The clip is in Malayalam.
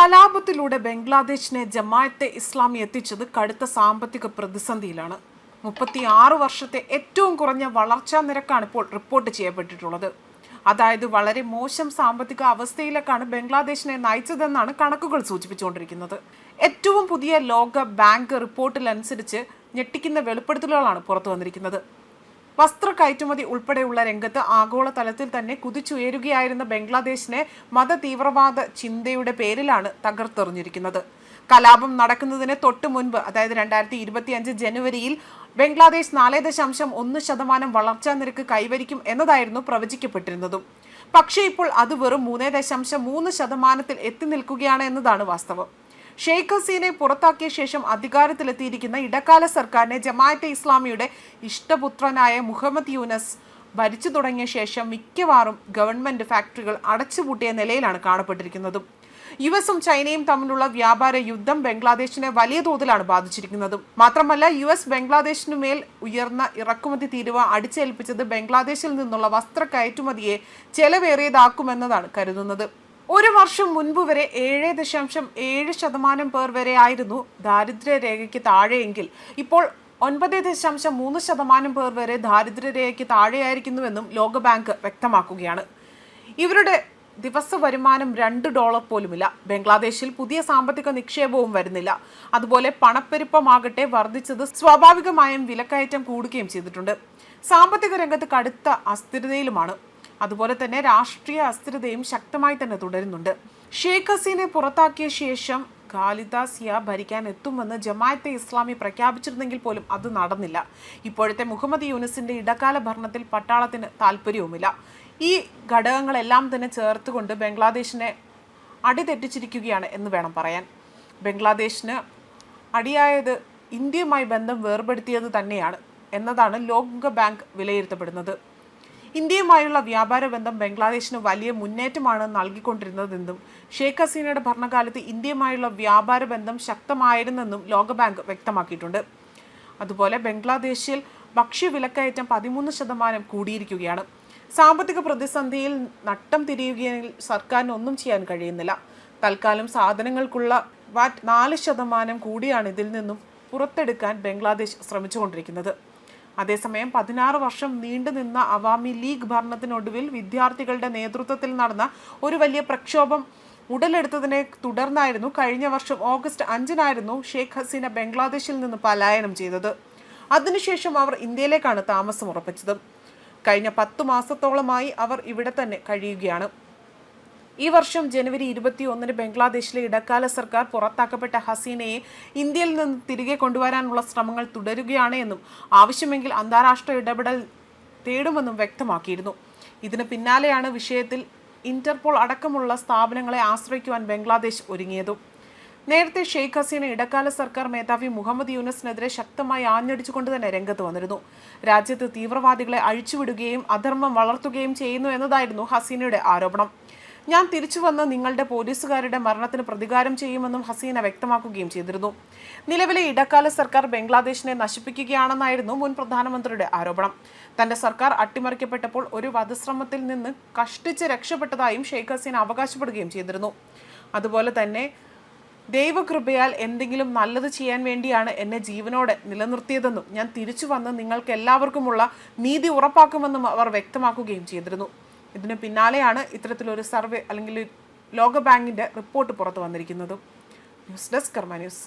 കലാപത്തിലൂടെ ബംഗ്ലാദേശിനെ ജമായത്തെ ഇസ്ലാമി എത്തിച്ചത് കടുത്ത സാമ്പത്തിക പ്രതിസന്ധിയിലാണ്. മുപ്പത്തി ആറ് വർഷത്തെ ഏറ്റവും കുറഞ്ഞ വളർച്ചാ നിരക്കാണ് ഇപ്പോൾ റിപ്പോർട്ട് ചെയ്യപ്പെട്ടിട്ടുള്ളത്. അതായത് വളരെ മോശം സാമ്പത്തിക അവസ്ഥയിലേക്കാണ് ബംഗ്ലാദേശിനെ നയിച്ചതെന്നാണ് കണക്കുകൾ സൂചിപ്പിച്ചുകൊണ്ടിരിക്കുന്നത്. ഏറ്റവും പുതിയ ലോക ബാങ്ക് റിപ്പോർട്ടിലനുസരിച്ച് ഞെട്ടിക്കുന്ന വെളിപ്പെടുത്തലുകളാണ് പുറത്തു വന്നിരിക്കുന്നത് വസ്ത്ര കയറ്റുമതി ഉൾപ്പെടെയുള്ള രംഗത്ത് ആഗോളതലത്തിൽ തന്നെ കുതിച്ചുയരുകയായിരുന്ന ബംഗ്ലാദേശിനെ മത തീവ്രവാദ ചിന്തയുടെ പേരിലാണ് തകർത്തെറിഞ്ഞിരിക്കുന്നത്. കലാപം നടക്കുന്നതിന് തൊട്ടു മുൻപ് അതായത് രണ്ടായിരത്തി ഇരുപത്തി അഞ്ച് ജനുവരിയിൽ ബംഗ്ലാദേശ് നാല് ദശാംശം ഒന്ന് ശതമാനം വളർച്ചാ നിരക്ക് കൈവരിക്കും എന്നതായിരുന്നു പ്രവചിക്കപ്പെട്ടിരുന്നതും. പക്ഷേ ഇപ്പോൾ അത് വെറും മൂന്ന് ദശാംശം മൂന്ന് ശതമാനത്തിൽ എത്തി നിൽക്കുകയാണ് എന്നതാണ് വാസ്തവം. ഷെയ്ഖ് ഹസീനെ പുറത്താക്കിയ ശേഷം അധികാരത്തിലെത്തിയിരിക്കുന്ന ഇടക്കാല സർക്കാരിനെ ജമാഅത്തെ ഇസ്ലാമിയുടെ ഇഷ്ടപുത്രനായ മുഹമ്മദ് യൂനസ് ഭരിച്ചു തുടങ്ങിയ ശേഷം മിക്കവാറും ഗവൺമെന്റ് ഫാക്ടറികൾ അടച്ചുപൂട്ടിയ നിലയിലാണ് കാണപ്പെട്ടിരിക്കുന്നതും. യു എസും ചൈനയും തമ്മിലുള്ള വ്യാപാര യുദ്ധം ബംഗ്ലാദേശിനെ വലിയ തോതിലാണ് ബാധിച്ചിരിക്കുന്നത്. മാത്രമല്ല യു എസ് ബംഗ്ലാദേശിനു മേൽ ഉയർന്ന ഇറക്കുമതി തീരുവ അടിച്ചേൽപ്പിച്ചത് ബംഗ്ലാദേശിൽ നിന്നുള്ള വസ്ത്ര കയറ്റുമതിയെ ചെലവേറിയതാക്കുമെന്നതാണ് കരുതുന്നത്. ഒരു വർഷം മുൻപ് വരെ ഏഴ് ദശാംശം ഏഴ് ശതമാനം പേർ വരെ ആയിരുന്നു ദാരിദ്ര്യരേഖയ്ക്ക് താഴെയെങ്കിൽ. ഇപ്പോൾ ഒൻപത് ദശാംശം മൂന്ന് ശതമാനം പേർ വരെ ദാരിദ്ര്യരേഖയ്ക്ക് താഴെയായിരിക്കുന്നുവെന്നും ലോകബാങ്ക് വ്യക്തമാക്കുകയാണ്. ഇവരുടെ ദിവസ വരുമാനം രണ്ട് ഡോളർ പോലുമില്ല. ബംഗ്ലാദേശിൽ പുതിയ സാമ്പത്തിക നിക്ഷേപവും വരുന്നില്ല. അതുപോലെ പണപ്പെരുപ്പമാകട്ടെ വർദ്ധിച്ചത് സ്വാഭാവികമായും വിലക്കയറ്റം കൂടുകയും ചെയ്തിട്ടുണ്ട്. സാമ്പത്തിക രംഗത്ത് കടുത്ത അസ്ഥിരതയിലുമാണ്. അതുപോലെ തന്നെ രാഷ്ട്രീയ അസ്ഥിരതയും ശക്തമായി തന്നെ തുടരുന്നുണ്ട്. ഷെയ്ഖ് ഹസീനെ പുറത്താക്കിയ ശേഷം ഖാലിദ സിയ ഭരിക്കാൻ എത്തുമെന്ന് ജമാഅത്തെ ഇസ്ലാമി പ്രഖ്യാപിച്ചിരുന്നെങ്കിൽ പോലും അത് നടന്നില്ല. ഇപ്പോഴത്തെ മുഹമ്മദ് യൂനിസിന്റെ ഇടക്കാല ഭരണത്തിൽ പട്ടാളത്തിന് താല്പര്യവുമില്ല. ഈ ഘടകങ്ങളെല്ലാം തന്നെ ചേർത്തുകൊണ്ട് ബംഗ്ലാദേശിനെ അടിതെറ്റിച്ചിരിക്കുകയാണ് എന്ന് വേണം പറയാൻ. ബംഗ്ലാദേശിന് അടിയായത് ഇന്ത്യയുമായി ബന്ധം വേർപെടുത്തിയത് തന്നെയാണ് എന്നതാണ് ലോക ബാങ്ക് വിലയിരുത്തപ്പെടുന്നത്. ഇന്ത്യയുമായുള്ള വ്യാപാര ബന്ധം ബംഗ്ലാദേശിന് വലിയ മുന്നേറ്റമാണ് നൽകിക്കൊണ്ടിരുന്നതെന്നും ഷെയ്ഖ് ഹസീനയുടെ ഭരണകാലത്ത് ഇന്ത്യയുമായുള്ള വ്യാപാര ബന്ധം ശക്തമായിരുന്നെന്നും ലോകബാങ്ക് വ്യക്തമാക്കിയിട്ടുണ്ട്. അതുപോലെ ബംഗ്ലാദേശിൽ ഭക്ഷ്യവിലക്കയറ്റം പതിമൂന്ന് ശതമാനം കൂടിയിരിക്കുകയാണ്. സാമ്പത്തിക പ്രതിസന്ധിയിൽ നട്ടം തിരിയുകയിൽ സർക്കാരിന് ഒന്നും ചെയ്യാൻ കഴിയുന്നില്ല. തൽക്കാലം സാധനങ്ങൾക്കുള്ള വാറ്റ് നാല് ശതമാനം കൂടിയാണ് ഇതിൽ നിന്നും പുറത്തെടുക്കാൻ ബംഗ്ലാദേശ് ശ്രമിച്ചുകൊണ്ടിരിക്കുന്നത്. അതേസമയം പതിനാറ് വർഷം നീണ്ടുനിന്ന അവാമി ലീഗ് ഭരണത്തിനൊടുവിൽ വിദ്യാർത്ഥികളുടെ നേതൃത്വത്തിൽ നടന്ന ഒരു വലിയ പ്രക്ഷോഭം ഉടലെടുത്തതിനെ തുടർന്നായിരുന്നു കഴിഞ്ഞ വർഷം ഓഗസ്റ്റ് അഞ്ചിനായിരുന്നു ഷെയ്ഖ് ഹസീന ബംഗ്ലാദേശിൽ നിന്ന് പലായനം ചെയ്തത്. അതിനുശേഷം അവർ ഇന്ത്യയിലേക്കാണ് താമസം ഉറപ്പിച്ചത് കഴിഞ്ഞ പത്തു മാസത്തോളമായി അവർ ഇവിടെ തന്നെ കഴിയുകയാണ്. ഈ വർഷം ജനുവരി ഇരുപത്തി ഒന്നിന് ബംഗ്ലാദേശിലെ ഇടക്കാല സർക്കാർ പുറത്താക്കപ്പെട്ട ഹസീനയെ ഇന്ത്യയിൽ നിന്ന് തിരികെ കൊണ്ടുവരാനുള്ള ശ്രമങ്ങൾ തുടരുകയാണ് എന്നും ആവശ്യമെങ്കിൽ അന്താരാഷ്ട്ര ഇടപെടൽ തേടുമെന്നും വ്യക്തമാക്കിയിരുന്നു. ഇതിന് പിന്നാലെയാണ് വിഷയത്തിൽ ഇന്റർപോൾ അടക്കമുള്ള സ്ഥാപനങ്ങളെ ആശ്രയിക്കുവാൻ ബംഗ്ലാദേശ് ഒരുങ്ങിയതും. നേരത്തെ ഷെയ്ഖ് ഹസീന ഇടക്കാല സർക്കാർ മേധാവി മുഹമ്മദ് യൂനസിനെതിരെ ശക്തമായി ആഞ്ഞടിച്ചുകൊണ്ട് തന്നെ രംഗത്ത് വന്നിരുന്നു. രാജ്യത്ത് തീവ്രവാദികളെ അഴിച്ചുവിടുകയും അധർമ്മം വളർത്തുകയും ചെയ്യുന്നു എന്നതായിരുന്നു ഹസീനയുടെ ആരോപണം. ഞാൻ തിരിച്ചു വന്ന് നിങ്ങളുടെ പോലീസുകാരുടെ മരണത്തിന് പ്രതികാരം ചെയ്യുമെന്നും ഹസീന വ്യക്തമാക്കുകയും ചെയ്തിരുന്നു. നിലവിലെ ഇടക്കാല സർക്കാർ ബംഗ്ലാദേശിനെ നശിപ്പിക്കുകയാണെന്നായിരുന്നു മുൻ പ്രധാനമന്ത്രിയുടെ ആരോപണം. തന്റെ സർക്കാർ അട്ടിമറിക്കപ്പെട്ടപ്പോൾ ഒരു വധശ്രമത്തിൽ നിന്ന് കഷ്ടിച്ച് രക്ഷപ്പെട്ടതായും ഷെയ്ഖ് ഹസീന അവകാശപ്പെടുകയും ചെയ്തിരുന്നു. അതുപോലെ തന്നെ ദൈവകൃപയാൽ എന്തെങ്കിലും നല്ലത് ചെയ്യാൻ വേണ്ടിയാണ് എന്നെ ജീവനോടെ നിലനിർത്തിയതെന്നും ഞാൻ തിരിച്ചു വന്ന് നിങ്ങൾക്ക് എല്ലാവർക്കുമുള്ള നീതി ഉറപ്പാക്കുമെന്നും അവർ വ്യക്തമാക്കുകയും ചെയ്തിരുന്നു. ഇതിന് പിന്നാലെയാണ് ഇത്തരത്തിലൊരു സർവേ അല്ലെങ്കിൽ ലോകബാങ്കിന്റെ റിപ്പോർട്ട് പുറത്തു വന്നിരിക്കുന്നത്. News desk Karma news.